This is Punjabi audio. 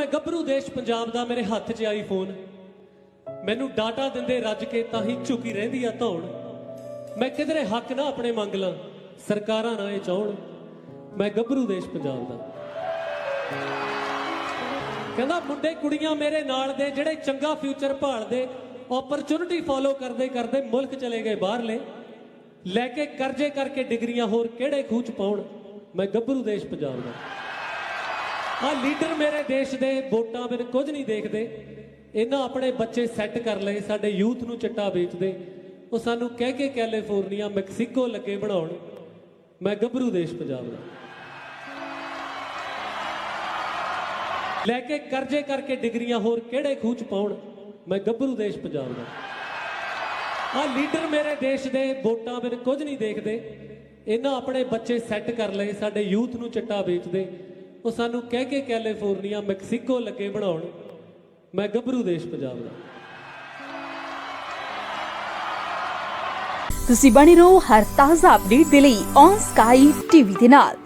ਮੈਂ ਗੱਭਰੂ ਦੇਸ਼ ਪੰਜਾਬ ਦਾ ਮੇਰੇ ਹੱਥ 'ਚ ਆਈ ਫੋਨ। ਮੈਨੂੰ ਡਾਟਾ ਦਿੰਦੇ ਰੱਜ ਕੇ ਤਾਂ ਹੀ ਝੁਕੀ ਰਹਿੰਦੀ ਆ ਧੌਣ। ਮੈਂ ਕਿਧਰੇ ਹੱਕ ਨਾ ਆਪਣੇ ਮੰਗ ਲਾਂ, ਸਰਕਾਰਾਂ ਨਾ ਇਹ ਚਾਹਣ। ਮੈਂ ਗੱਭਰੂ ਦੇਸ਼ ਪੰਜਾਬ ਦਾ। ਕਹਿੰਦਾ, ਮੁੰਡੇ ਕੁੜੀਆਂ ਮੇਰੇ ਨਾਲ ਦੇ, ਜਿਹੜੇ ਚੰਗਾ ਫਿਊਚਰ ਭਾਲਦੇ ਓਪਰਚੁਨਿਟੀ ਫੋਲੋ ਕਰਦੇ ਕਰਦੇ ਮੁਲਕ ਚਲੇ ਗਏ ਬਾਹਰਲੇ। ਲੈ ਕੇ ਕਰਜ਼ੇ ਕਰਕੇ ਡਿਗਰੀਆਂ ਹੋਰ ਕਿਹੜੇ ਖੂਹ ਚ ਪਾਉਣ? ਮੈਂ ਗੱਭਰੂ ਦੇਸ਼ ਪੰਜਾਬ ਦਾ। ਆ ਲੀਡਰ ਮੇਰੇ ਦੇਸ਼ ਦੇ ਵੋਟਾਂ ਬਿਨ ਕੁਝ ਨਹੀਂ ਦੇਖਦੇ। ਇਹਨਾਂ ਆਪਣੇ ਬੱਚੇ ਸੈੱਟ ਕਰ ਲਏ, ਸਾਡੇ ਯੂਥ ਨੂੰ ਚਿੱਟਾ ਵੇਚਦੇ। ਉਹ ਸਾਨੂੰ ਕਹਿ ਕੇ ਕੈਲੀਫੋਰਨੀਆ ਮੈਕਸੀਕੋ ਲੱਗੇ ਬਣਾਉਣ। ਮੈਂ ਗੱਭਰੂ ਦੇਸ਼ ਪੰਜਾਬ ਦਾ। ਲੈ ਕੇ ਕਰਜ਼ੇ ਕਰਕੇ ਡਿਗਰੀਆਂ ਹੋਰ ਕਿਹੜੇ ਖੂਹ ਚ ਪਾਉਣ? ਮੈਂ ਗੱਭਰੂ ਦੇਸ਼ ਪੰਜਾਬ ਦਾ। ਆ ਲੀਡਰ ਮੇਰੇ ਦੇਸ਼ ਦੇ ਵੋਟਾਂ ਬਿਨ ਕੁਝ ਨਹੀਂ ਦੇਖਦੇ। ਇਹਨਾਂ ਆਪਣੇ ਬੱਚੇ ਸੈੱਟ ਕਰ ਲਏ, ਸਾਡੇ ਯੂਥ ਨੂੰ ਚਿੱਟਾ ਵੇਚਦੇ। ਉਹ ਸਾਨੂੰ ਕਹਿ ਕੇ ਕੈਲੀਫੋਰਨੀਆ ਮੈਕਸੀਕੋ ਲੱਗੇ ਬਣਾਉਣ। ਮੈਂ ਗੱਭਰੂ ਦੇਸ਼ ਪੰਜਾਬ ਦਾ। ਤੁਸੀਂ ਬਣੇ ਰਹੋ ਹਰ ਤਾਜ਼ਾ ਅਪਡੇਟ ਦੇ ਲਈ ਔਨ ਸਕਾਈ ਟੀਵੀ ਦੇ ਨਾਲ।